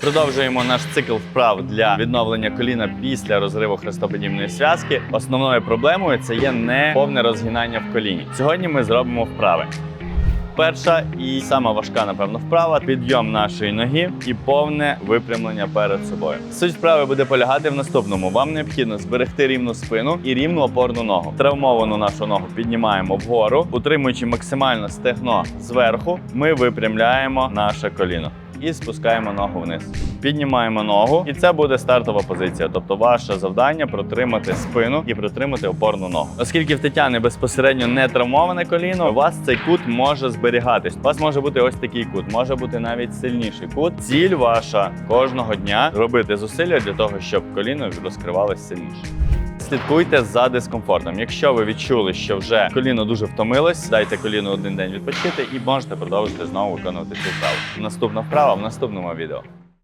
Продовжуємо наш цикл вправ для відновлення коліна після розриву хрестоподібної зв'язки. Основною проблемою це є неповне розгинання в коліні. Сьогодні ми зробимо вправи. Перша і сама важка, напевно, вправа підйом нашої ноги і повне випрямлення перед собою. Суть вправи буде полягати в наступному: вам необхідно зберегти рівну спину і рівну опорну ногу. Травмовану нашу ногу піднімаємо вгору, утримуючи максимально стегно зверху, ми випрямляємо наше коліно. І спускаємо ногу вниз. Піднімаємо ногу, і це буде стартова позиція. Тобто, ваше завдання протримати спину і протримати опорну ногу. Оскільки в Тетяни безпосередньо не травмоване коліно, у вас цей кут може зберігатись. У вас може бути ось такий кут, може бути навіть сильніший кут. Ціль ваша кожного дня робити зусилля для того, щоб коліно розкривалось сильніше. Слідкуйте за дискомфортом. Якщо ви відчули, що вже коліно дуже втомилось, дайте коліну один день відпочити і можете продовжити знову виконувати цю вправу. Наступна вправа в наступному відео.